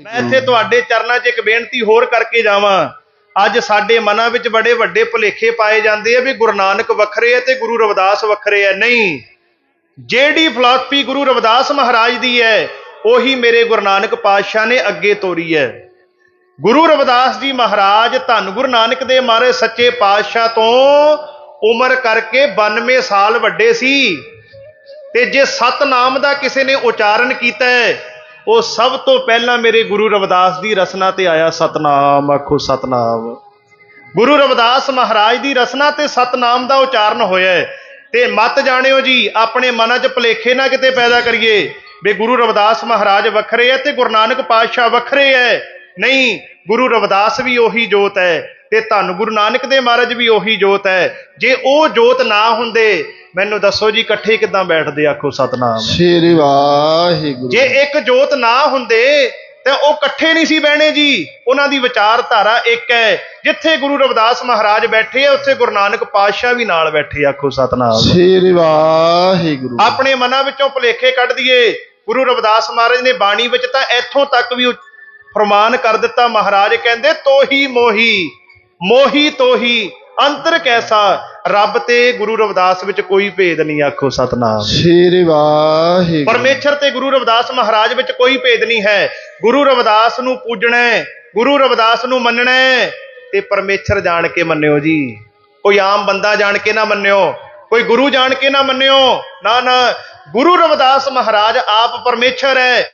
ਮੈਂ ਇੱਥੇ ਤੁਹਾਡੇ ਚਰਨਾਂ 'ਚ ਇੱਕ ਬੇਨਤੀ ਹੋਰ ਕਰਕੇ ਜਾਵਾਂ। ਅੱਜ ਸਾਡੇ ਮਨਾਂ ਵਿੱਚ ਬੜੇ ਵੱਡੇ ਭੁਲੇਖੇ ਪਾਏ ਜਾਂਦੇ ਆ ਵੀ ਗੁਰੂ ਨਾਨਕ ਵੱਖਰੇ ਆ ਤੇ ਗੁਰੂ ਰਵਿਦਾਸ ਵੱਖਰੇ ਆ। ਨਹੀਂ। ਜਿਹੜੀ ਫਿਲਾਸਫੀ ਗੁਰੂ ਰਵਿਦਾਸ ਮਹਾਰਾਜ ਦੀ ਹੈ ਉਹੀ ਮੇਰੇ ਗੁਰੂ ਨਾਨਕ ਪਾਤਸ਼ਾਹ ਨੇ ਅੱਗੇ ਤੋਰੀ ਹੈ। ਗੁਰੂ ਰਵਿਦਾਸ ਜੀ ਮਹਾਰਾਜ ਧੰਨ ਗੁਰੂ ਨਾਨਕ ਦੇ ਮਾਰੇ ਸੱਚੇ ਪਾਤਸ਼ਾਹ ਤੋਂ ਉਮਰ ਕਰਕੇ 92 ਸਾਲ ਵੱਡੇ ਸੀ। ਤੇ ਜੇ ਸਤਨਾਮ ਦਾ ਕਿਸੇ ਨੇ ਉਚਾਰਨ ਕੀਤਾ ਹੈ ਉਹ ਸਭ ਤੋਂ ਪਹਿਲਾਂ ਮੇਰੇ ਗੁਰੂ ਰਵਿਦਾਸ ਦੀ ਰਚਨਾ ਤੇ ਆਇਆ ਸਤਨਾਮ, ਆਖੋ ਸਤਨਾਮ। ਗੁਰੂ ਰਵਿਦਾਸ ਮਹਾਰਾਜ ਦੀ ਰਚਨਾ ਤੇ ਸਤਨਾਮ ਦਾ ਉਚਾਰਨ ਹੋਇਆ ਹੈ। ਤੇ ਮਤ ਜਾਣਿਓ ਜੀ, ਆਪਣੇ ਮਨਾਂ 'ਚ ਭਲੇਖੇ ਨਾ ਕਿਤੇ ਪੈਦਾ ਕਰੀਏ। ਵੀ ਗੁਰੂ ਰਵਿਦਾਸ ਮਹਾਰਾਜ ਵੱਖਰੇ ਹੈ ਤੇ ਗੁਰੂ ਨਾਨਕ ਪਾਤਸ਼ਾਹ ਵੱਖਰੇ ਹੈ। ਨਹੀਂ, ਗੁਰੂ ਰਵਿਦਾਸ ਵੀ ਉਹੀ ਜੋਤ ਹੈ ਤੇ ਧੰਨ ਗੁਰੂ ਨਾਨਕ ਦੇ ਮਹਾਰਾਜ ਵੀ ਉਹੀ ਜੋਤ ਹੈ। ਜੇ ਉਹ ਜੋਤ ਨਾ ਹੁੰਦੇ ਮੈਨੂੰ ਦੱਸੋ ਜੀ ਇਕੱਠੇ ਕਿੱਦਾਂ ਬੈਠਦੇ ਆਖੋ ਸਤਨਾਮ। ਸ਼੍ਰੀ ਵਾਹਿਗੁਰੂ। ਜੇ ਇੱਕ ਜੋਤ ਨਾ ਹੁੰਦੇ ਤੇ ਉਹ ਇਕੱਠੇ ਨਹੀਂ ਸੀ ਬਹਿਣੇ ਜੀ। ਉਹਨਾਂ ਦੀ ਵਿਚਾਰਧਾਰਾ ਇੱਕ ਹੈ। ਜਿੱਥੇ ਗੁਰੂ ਰਵਿਦਾਸ ਮਹਾਰਾਜ ਬੈਠੇ ਆ ਉੱਥੇ ਗੁਰੂ ਨਾਨਕ ਪਾਤਸ਼ਾਹ ਵੀ ਨਾਲ ਬੈਠੇ ਆਖੋ ਸਤਨਾਮ। ਸ਼੍ਰੀ ਵਾਹਿਗੁਰੂ। ਆਪਣੇ ਮਨਾਂ ਵਿੱਚੋਂ ਭੁਲੇਖੇ ਕੱਢ ਦਈਏ। ਗੁਰੂ ਰਵਿਦਾਸ ਮਹਾਰਾਜ ਨੇ ਬਾਣੀ ਵਿੱਚ ਤਾਂ ਇੱਥੋਂ ਤੱਕ ਵੀ ਫਰਮਾਨ ਕਰ ਦਿੱਤਾ ਮਹਾਰਾਜ ਕਹਿੰਦੇ ਤੋਹੀ ਮੋਹੀ ਮੋਹੀ ਤੋਹੀ ਅੰਤਰ ਕੈਸਾ ਰੱਬ ਤੇ ਗੁਰੂ ਰਵਿਦਾਸ ਵਿੱਚ ਕੋਈ ਭੇਦ ਨਹੀਂ ਆਖੋ ਸਤਨਾਮ। ਸ਼੍ਰੀ ਵਾਹਿਗੁਰੂ। ਪਰਮੇਸ਼ਰ ਤੇ ਗੁਰੂ ਰਵਿਦਾਸ ਮਹਾਰਾਜ ਵਿੱਚ ਕੋਈ ਭੇਦ ਨਹੀਂ ਹੈ। ਗੁਰੂ ਰਵਿਦਾਸ ਨੂੰ ਪੂਜਣਾ ਹੈ ਗੁਰੂ ਰਵਿਦਾਸ ਨੂੰ ਮੰਨਣਾ ਹੈ ਤੇ ਪਰਮੇਸ਼ਰ ਜਾਣ ਕੇ ਮੰਨਿਓ ਜੀ। ਕੋਈ ਆਮ ਬੰਦਾ ਜਾਣ ਕੇ ਨਾ ਮੰਨਿਓ ਕੋਈ ਗੁਰੂ ਜਾਣ ਕੇ ਨਾ ਮੰਨਿਓ। ਨਾ ਨਾ ਗੁਰੂ ਰਵਿਦਾਸ ਮਹਾਰਾਜ ਆਪ ਪਰਮੇਸ਼ਰ ਹੈ।